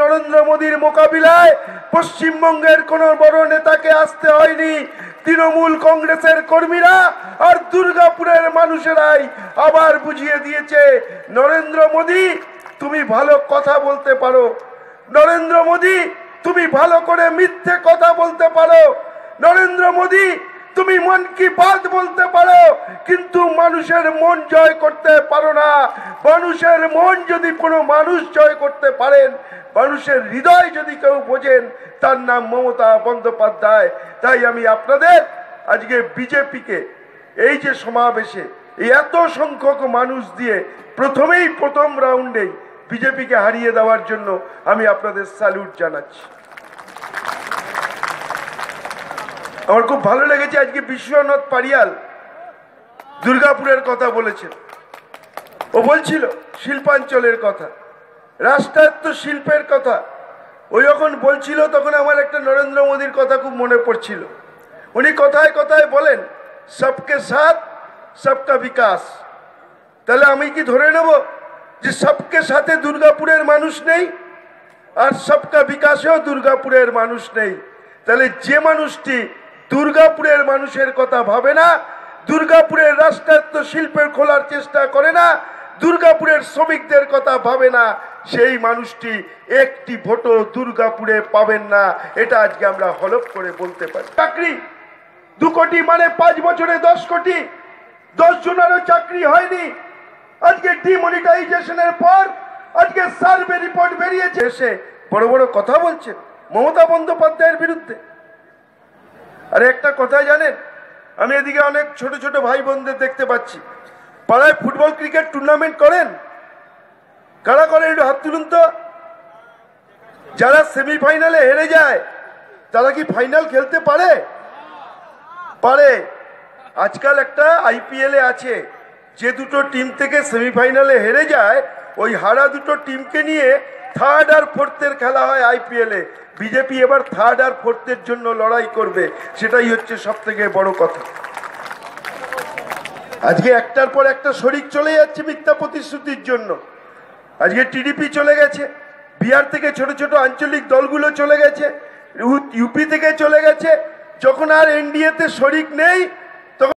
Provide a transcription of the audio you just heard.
নরেন্দ্র মোদীর মোকাবিলায় পশ্চিমবঙ্গের কোন বড় নেতাকে আসতে হয়নি। তৃণমূল কংগ্রেসের কর্মীরা আর দুর্গাপুরের মানুষেরাই আবার বুঝিয়ে দিয়েছে, নরেন্দ্র মোদী, তুমি ভালো কথা বলতে পারো। নরেন্দ্র মোদী, তুমি ভালো করে মিথ্যে কথা বলতে পারো। নরেন্দ্র মোদী, তুমি মন কি বাত বলতে পারো, কিন্তু মানুষের মন জয় করতে পারো না। মানুষের মন যদি কোনো মানুষ জয় করতে পারেন মানুষের হৃদয় যদি কেউ বোঝেন, তার নাম মমতা বন্দ্যোপাধ্যায়। তাই আমি আপনাদের আজকে বিজেপিকে এই যে সমাবেশে এত সংখ্যক মানুষ দিয়ে প্রথমেই প্রথম রাউন্ডেই বিজেপিকে হারিয়ে দেওয়ার জন্য আমি আপনাদের স্যালুট জানাচ্ছি। আমার খুব ভালো লেগেছে আজকে বিশ্বনাথ পারিয়াল দুর্গাপুরের কথা বলেছেন। ও বলছিল, শিল্পাঞ্চলের কথা। রাষ্ট্রায়ত্ত শিল্পের কথা। ও যখন বলছিল, তখন আমার একটা নরেন্দ্র মোদীর কথা খুব মনে পড়ছিল। উনি কথায় কথায় বলেন, সবকে সাথ, সবকা বিকাশ। তাহলে আমি কি ধরে নেব যে সবকে সাথে দুর্গাপুরের মানুষ নেই আর সবকা বিকাশেও দুর্গাপুরের মানুষ নেই? তাহলে যে মানুষটি দুর্গাপুরের মানুষের কথা ভাবে না, দুর্গাপুরের রাষ্ট্রায়ত্ত শিল্পের খোলার চেষ্টা করে না দুর্গাপুরের শ্রমিকদের কথা ভাবে না, সেই মানুষটি একটি ভোটও দুর্গাপুরে পাবেন না, এটা আজকে আমরা হলপ করে বলতে পারি। চাকরি দু কোটি মানে পাঁচ বছরে দশ কোটি, দশ জনেরও চাকরি হয়নি। আজকে ডিমনিটাইজেশনের পর আজকে সার্ভে রিপোর্ট বেরিয়েছে। এসে বড় বড় কথা বলছেন মমতা বন্দ্যোপাধ্যায়ের বিরুদ্ধে। আরে একটা কথা জানেন, আমি এদিকে অনেক ছোট ছোট ভাই বোনদের দেখতে পাচ্ছি। পাড়ায় ফুটবল ক্রিকেট টুর্নামেন্ট করেন? কারা করেন একটু হাত তুলুন তো। যারা সেমিফাইনালে হেরে যায়, তারা কি ফাইনাল খেলতে পারে? পারে। আজকাল একটা আইপিএল আছে, যে দুটো টিম থেকে সেমিফাইনালে হেরে যায়, ওই হারা দুটো টিমকে নিয়ে থার্ড আর ফোর্থের খেলা হয় আইপিএল বিজেপি এবার থার্ড আর ফোর্থের জন্য লড়াই করবে, সেটাই হচ্ছে সব থেকে বড় কথা। আজকে একটার পর একটা শরিক চলে যাচ্ছে মিথ্যা প্রতিশ্রুতির জন্য। আজকে টিডিপি চলে গেছে, বিহার থেকে ছোট ছোট আঞ্চলিক দলগুলো চলে গেছে, ইউ- ইউপি থেকে চলে গেছে, যখন আর এনডিএতে শরিক নেই